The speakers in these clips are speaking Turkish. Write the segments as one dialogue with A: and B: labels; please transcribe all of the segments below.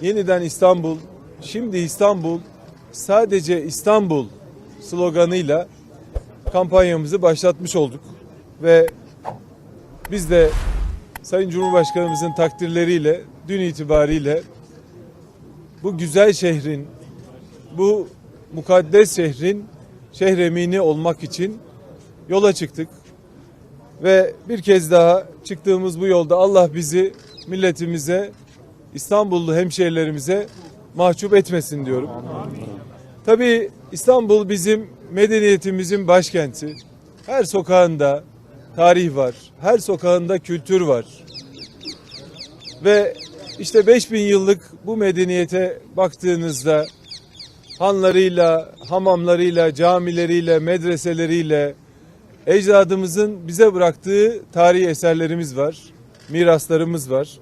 A: yeniden İstanbul, şimdi İstanbul, sadece İstanbul sloganıyla kampanyamızı başlatmış olduk. Ve biz de Sayın Cumhurbaşkanımızın takdirleriyle dün itibariyle bu güzel şehrin, bu mukaddes şehrin şehremini olmak için yola çıktık. Ve bir kez daha çıktığımız bu yolda Allah bizi milletimize, İstanbullu hemşehrilerimize mahcup etmesin diyorum. Tabii İstanbul bizim medeniyetimizin başkenti. Her sokağında tarih var. Her sokağında kültür var. Ve işte 5000 yıllık bu medeniyete baktığınızda hanlarıyla, hamamlarıyla, camileriyle, medreseleriyle ecdadımızın bize bıraktığı tarihi eserlerimiz var. Miraslarımız var.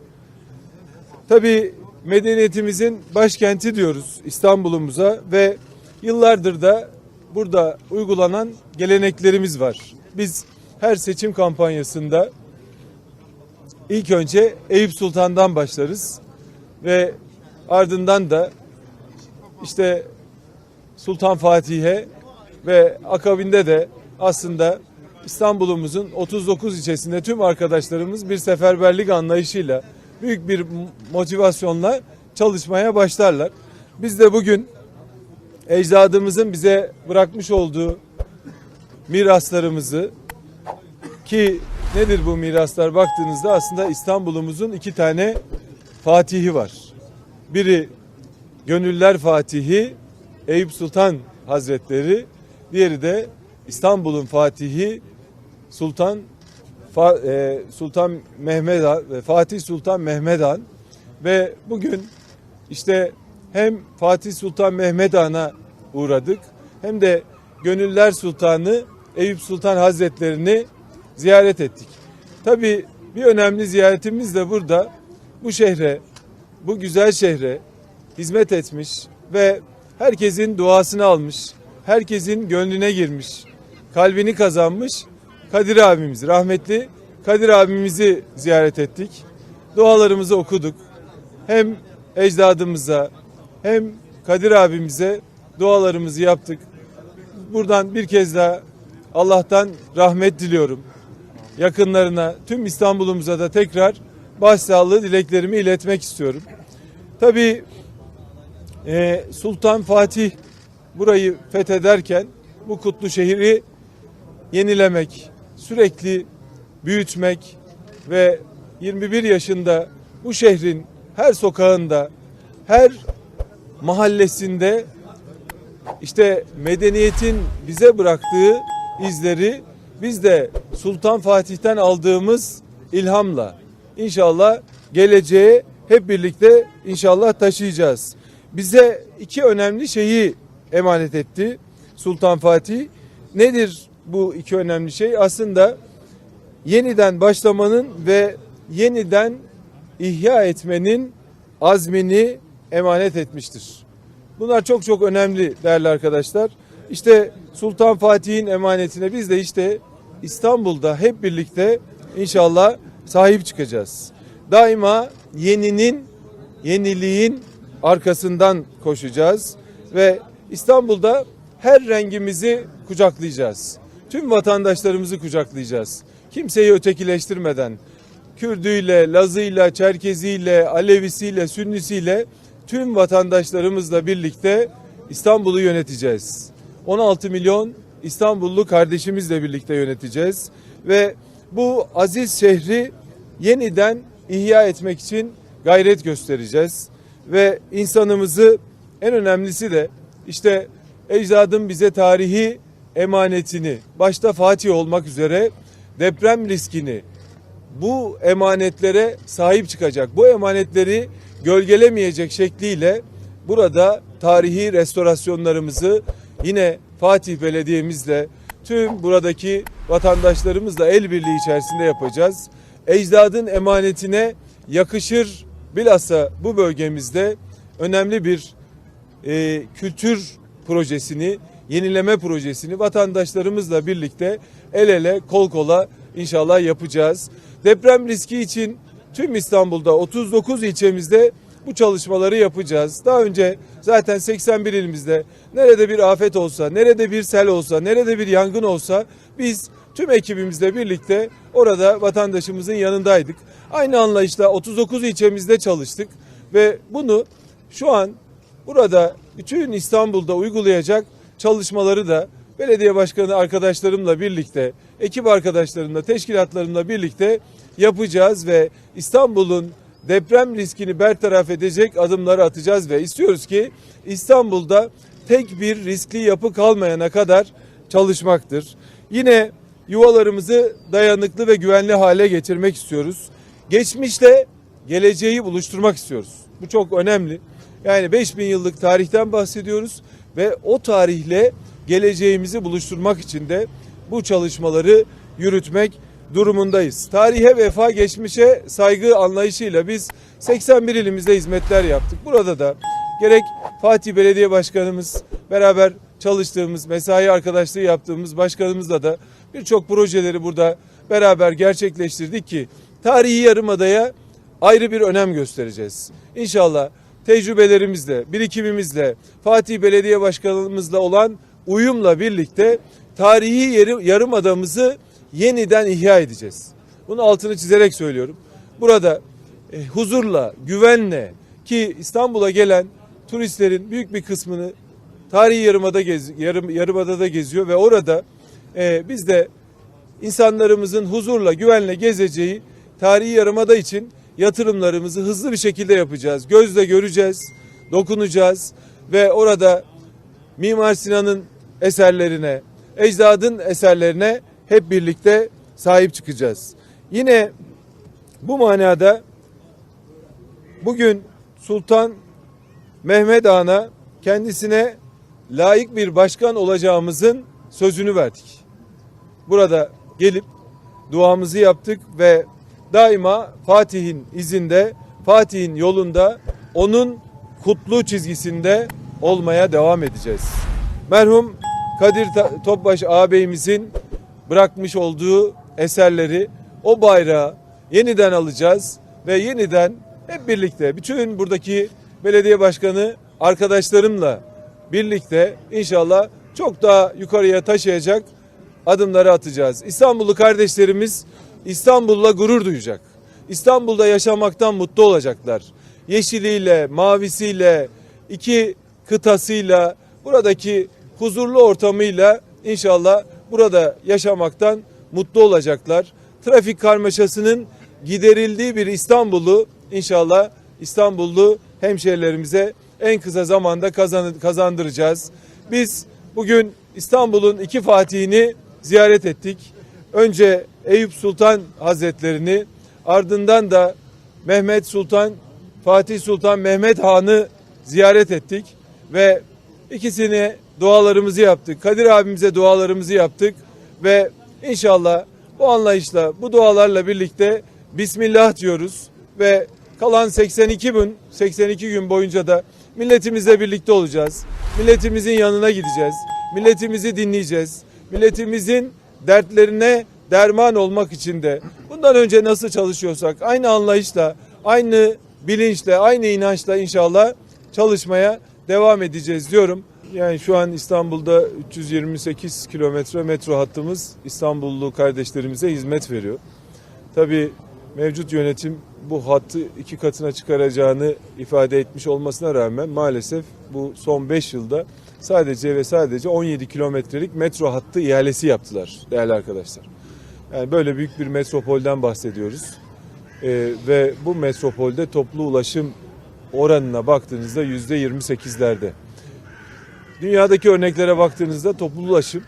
A: Tabii medeniyetimizin başkenti diyoruz İstanbul'umuza ve yıllardır da burada uygulanan geleneklerimiz var. Biz her seçim kampanyasında ilk önce Eyüp Sultan'dan başlarız ve ardından da işte Sultan Fatih'e ve akabinde de aslında İstanbul'umuzun 39 ilçesinde tüm arkadaşlarımız bir seferberlik anlayışıyla büyük bir motivasyonla çalışmaya başlarlar. Biz de bugün ecdadımızın bize bırakmış olduğu miraslarımızı ki nedir bu miraslar baktığınızda aslında İstanbul'umuzun iki tane fatihi var. Biri Gönüller Fatihi Eyüp Sultan Hazretleri, diğeri de İstanbul'un Fatihi Sultan Sultan Mehmed Han, ve Fatih Sultan Mehmed Han ve bugün işte hem Fatih Sultan Mehmed Han'a uğradık hem de Gönüller Sultanı Eyüp Sultan Hazretlerini ziyaret ettik. Tabii bir önemli ziyaretimiz de burada bu şehre, bu güzel şehre hizmet etmiş ve herkesin duasını almış, herkesin gönlüne girmiş, kalbini kazanmış Kadir abimiz, rahmetli Kadir abimizi ziyaret ettik. Dualarımızı okuduk. Hem ecdadımıza hem Kadir abimize dualarımızı yaptık. Buradan bir kez daha Allah'tan rahmet diliyorum. Yakınlarına, tüm İstanbul'umuza da tekrar başsağlığı dileklerimi iletmek istiyorum. Tabii e, Sultan Fatih burayı fethederken bu kutlu şehri yenilemek, sürekli büyütmek ve 21 yaşında bu şehrin her sokağında, her mahallesinde işte medeniyetin bize bıraktığı izleri biz de Sultan Fatih'ten aldığımız ilhamla inşallah geleceğe hep birlikte inşallah taşıyacağız. Bize iki önemli şeyi emanet etti Sultan Fatih. Nedir bu iki önemli şey? Aslında yeniden başlamanın ve yeniden ihya etmenin azmini emanet etmiştir. Bunlar çok çok önemli değerli arkadaşlar. İşte Sultan Fatih'in emanetine biz de işte İstanbul'da hep birlikte inşallah sahip çıkacağız. Daima yeninin, yeniliğin arkasından koşacağız ve İstanbul'da her rengimizi kucaklayacağız. Tüm vatandaşlarımızı kucaklayacağız. Kimseyi ötekileştirmeden Kürdüyle, Lazıyla, Çerkeziyle, Alevisiyle, Sünnisiyle tüm vatandaşlarımızla birlikte İstanbul'u yöneteceğiz. 16 milyon İstanbullu kardeşimizle birlikte yöneteceğiz ve bu aziz şehri yeniden ihya etmek için gayret göstereceğiz ve insanımızı en önemlisi de işte ecdadım bize tarihi emanetini başta Fatih olmak üzere deprem riskini bu emanetlere sahip çıkacak. Bu emanetleri gölgelemeyecek şekliyle burada tarihi restorasyonlarımızı yine Fatih Belediye'mizle tüm buradaki vatandaşlarımızla el birliği içerisinde yapacağız. Ecdadın emanetine yakışır bilhassa bu bölgemizde önemli bir e, kültür projesini, yenileme projesini vatandaşlarımızla birlikte el ele kol kola inşallah yapacağız. Deprem riski için tüm İstanbul'da 39 ilçemizde bu çalışmaları yapacağız. Daha önce zaten 81 ilimizde nerede bir afet olsa, nerede bir sel olsa, nerede bir yangın olsa biz tüm ekibimizle birlikte orada vatandaşımızın yanındaydık. Aynı anlayışla 39 ilçemizde çalıştık ve bunu şu an burada bütün İstanbul'da uygulayacak çalışmaları da belediye başkanı arkadaşlarımla birlikte, ekip arkadaşlarımla, teşkilatlarımla birlikte yapacağız ve İstanbul'un deprem riskini bertaraf edecek adımları atacağız ve istiyoruz ki İstanbul'da tek bir riskli yapı kalmayana kadar çalışmaktır. Yine yuvalarımızı dayanıklı ve güvenli hale getirmek istiyoruz. Geçmişle geleceği buluşturmak istiyoruz. Bu çok önemli. Yani 5000 yıllık tarihten bahsediyoruz ve o tarihle geleceğimizi buluşturmak için de bu çalışmaları yürütmek durumundayız. Tarihe vefa, geçmişe saygı anlayışıyla biz 81 ilimizde hizmetler yaptık. Burada da gerek Fatih Belediye Başkanımız beraber çalıştığımız, mesai arkadaşlığı yaptığımız başkanımızla da birçok projeleri burada beraber gerçekleştirdik ki tarihi yarımadaya ayrı bir önem göstereceğiz. İnşallah tecrübelerimizle, birikimimizle, Fatih Belediye Başkanımızla olan uyumla birlikte tarihi yarı, yarımadamızı yeniden ihya edeceğiz. Bunu altını çizerek söylüyorum. Burada e, huzurla, güvenle ki İstanbul'a gelen turistlerin büyük bir kısmını tarihi yarımada gez, yarım, yarımadada geziyor ve orada e, biz de insanlarımızın huzurla, güvenle gezeceği tarihi yarımada için yatırımlarımızı hızlı bir şekilde yapacağız. Gözle göreceğiz, dokunacağız ve orada Mimar Sinan'ın eserlerine, ecdadın eserlerine hep birlikte sahip çıkacağız. Yine bu manada bugün Sultan Mehmet Han'a kendisine layık bir başkan olacağımızın sözünü verdik. Burada gelip duamızı yaptık ve daima Fatih'in izinde, Fatih'in yolunda, onun kutlu çizgisinde olmaya devam edeceğiz. Merhum Kadir Topbaş ağabeyimizin bırakmış olduğu eserleri, o bayrağı yeniden alacağız ve yeniden hep birlikte bütün buradaki belediye başkanı arkadaşlarımla birlikte inşallah çok daha yukarıya taşıyacak adımları atacağız. İstanbullu kardeşlerimiz İstanbul'la gurur duyacak. İstanbul'da yaşamaktan mutlu olacaklar. Yeşiliyle, mavisiyle, iki kıtasıyla, buradaki huzurlu ortamıyla inşallah burada yaşamaktan mutlu olacaklar. Trafik karmaşasının giderildiği bir İstanbul'u inşallah İstanbullu hemşehrilerimize en kısa zamanda kazan- kazandıracağız. Biz bugün İstanbul'un iki fatihini ziyaret ettik. Önce Eyüp Sultan Hazretlerini ardından da Mehmet Sultan Fatih Sultan Mehmet Han'ı ziyaret ettik ve ikisini dualarımızı yaptık. Kadir abimize dualarımızı yaptık ve inşallah bu anlayışla bu dualarla birlikte Bismillah diyoruz ve kalan 82 gün 82 gün boyunca da milletimizle birlikte olacağız. Milletimizin yanına gideceğiz. Milletimizi dinleyeceğiz. Milletimizin dertlerine derman olmak için de bundan önce nasıl çalışıyorsak aynı anlayışla, aynı bilinçle, aynı inançla inşallah çalışmaya devam edeceğiz diyorum. Yani şu an İstanbul'da 328 kilometre metro hattımız İstanbullu kardeşlerimize hizmet veriyor. Tabii mevcut yönetim bu hattı iki katına çıkaracağını ifade etmiş olmasına rağmen maalesef bu son 5 yılda sadece ve sadece 17 kilometrelik metro hattı ihalesi yaptılar değerli arkadaşlar. Yani böyle büyük bir metropolden bahsediyoruz. Ee, ve bu metropolde toplu ulaşım oranına baktığınızda yüzde 28'lerde. Dünyadaki örneklere baktığınızda toplu ulaşım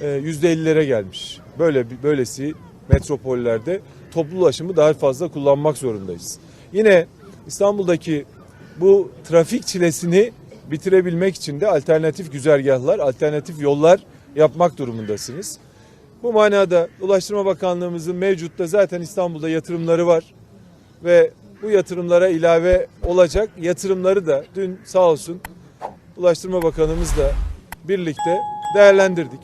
A: e, yüzde 50'lere gelmiş. Böyle böylesi metropollerde toplu ulaşımı daha fazla kullanmak zorundayız. Yine İstanbul'daki bu trafik çilesini bitirebilmek için de alternatif güzergahlar, alternatif yollar yapmak durumundasınız. Bu manada Ulaştırma Bakanlığımızın mevcutta zaten İstanbul'da yatırımları var ve bu yatırımlara ilave olacak yatırımları da dün sağ olsun Ulaştırma Bakanımızla birlikte değerlendirdik.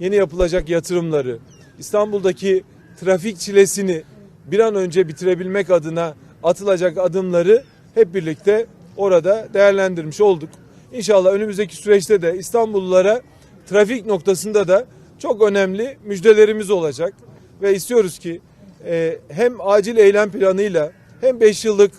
A: Yeni yapılacak yatırımları, İstanbul'daki trafik çilesini bir an önce bitirebilmek adına atılacak adımları hep birlikte orada değerlendirmiş olduk. İnşallah önümüzdeki süreçte de İstanbullulara trafik noktasında da çok önemli müjdelerimiz olacak ve istiyoruz ki e, hem acil eylem planıyla hem 5 yıllık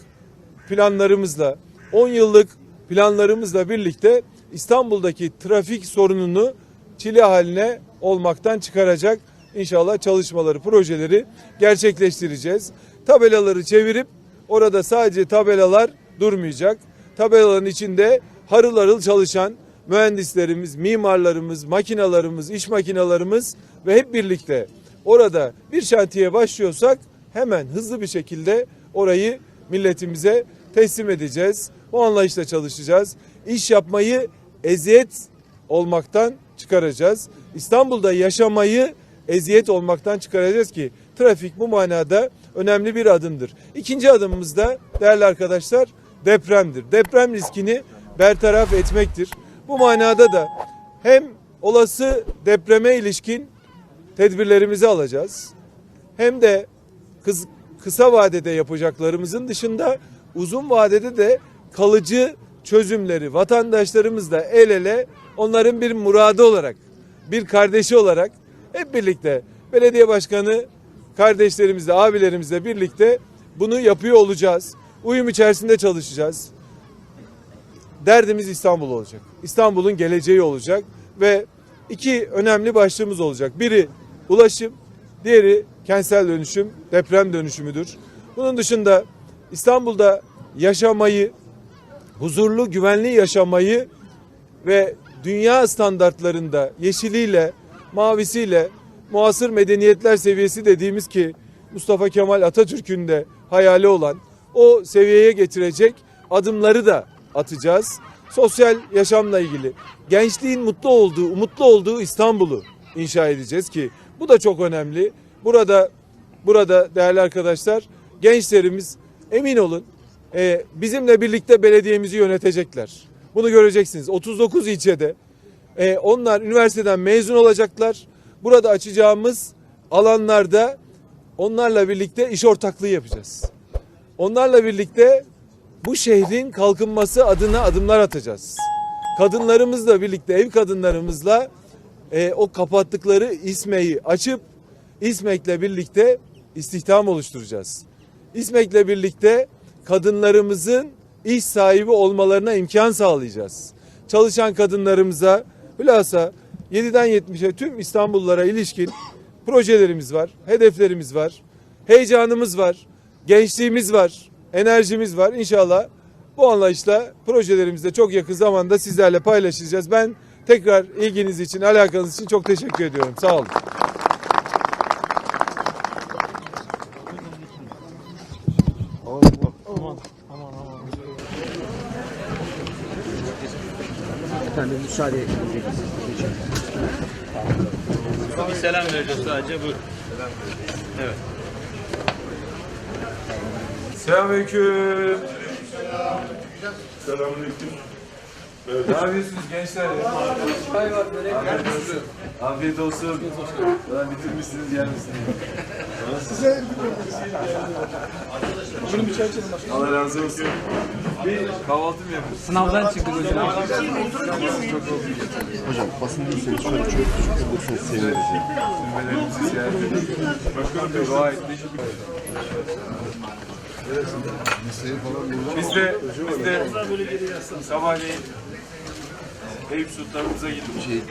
A: planlarımızla 10 yıllık planlarımızla birlikte İstanbul'daki trafik sorununu çile haline olmaktan çıkaracak inşallah çalışmaları, projeleri gerçekleştireceğiz. Tabelaları çevirip orada sadece tabelalar durmayacak. Tabelaların içinde harıl harıl çalışan mühendislerimiz, mimarlarımız, makinalarımız, iş makinalarımız ve hep birlikte orada bir şantiye başlıyorsak hemen hızlı bir şekilde orayı milletimize teslim edeceğiz. Bu anlayışla çalışacağız. İş yapmayı eziyet olmaktan çıkaracağız. İstanbul'da yaşamayı eziyet olmaktan çıkaracağız ki trafik bu manada önemli bir adımdır. İkinci adımımız da değerli arkadaşlar depremdir. Deprem riskini bertaraf etmektir. Bu manada da hem olası depreme ilişkin tedbirlerimizi alacağız. Hem de kız, kısa vadede yapacaklarımızın dışında uzun vadede de kalıcı çözümleri vatandaşlarımızla el ele onların bir muradı olarak, bir kardeşi olarak hep birlikte belediye başkanı kardeşlerimizle, abilerimizle birlikte bunu yapıyor olacağız. Uyum içerisinde çalışacağız. Derdimiz İstanbul olacak. İstanbul'un geleceği olacak ve iki önemli başlığımız olacak. Biri ulaşım, diğeri kentsel dönüşüm, deprem dönüşümüdür. Bunun dışında İstanbul'da yaşamayı, huzurlu, güvenli yaşamayı ve dünya standartlarında yeşiliyle, mavisiyle, muasır medeniyetler seviyesi dediğimiz ki Mustafa Kemal Atatürk'ün de hayali olan o seviyeye getirecek adımları da atacağız. Sosyal yaşamla ilgili gençliğin mutlu olduğu, umutlu olduğu İstanbul'u inşa edeceğiz ki bu da çok önemli. Burada burada değerli arkadaşlar gençlerimiz emin olun e, bizimle birlikte belediyemizi yönetecekler. Bunu göreceksiniz. 39 ilçede e, onlar üniversiteden mezun olacaklar. Burada açacağımız alanlarda onlarla birlikte iş ortaklığı yapacağız. Onlarla birlikte bu şehrin kalkınması adına adımlar atacağız. Kadınlarımızla birlikte, ev kadınlarımızla e, o kapattıkları İSME'yi açıp İSMEK'le birlikte istihdam oluşturacağız. İSMEK'le birlikte kadınlarımızın iş sahibi olmalarına imkan sağlayacağız. Çalışan kadınlarımıza hülasa 7'den 70'e tüm İstanbullulara ilişkin projelerimiz var, hedeflerimiz var, heyecanımız var, gençliğimiz var, enerjimiz var. İnşallah bu anlayışla projelerimizde çok yakın zamanda sizlerle paylaşacağız. Ben tekrar ilginiz için, alakanız için çok teşekkür ediyorum. Sağ olun.
B: Efendim müsaade edecek
C: Bir selam vereceğiz sadece bu. Evet.
A: Selamünaleyküm. Selamünaleyküm. Ne yapıyorsunuz gençler? Afiyet olsun. Lan bitirmişsiniz yer misiniz? Size Allah razı olsun. Bir kahvaltı mı yapıyorsunuz?
B: Sınavdan çıktık hocam.
D: Hocam basın değilseniz şöyle çok küçük olursanız seviniriz ya.
A: Ürünlerimizi ziyaret edin. Başkanım dua. Biz de, biz de sabahleyin Eyüp Sultanımıza gittik.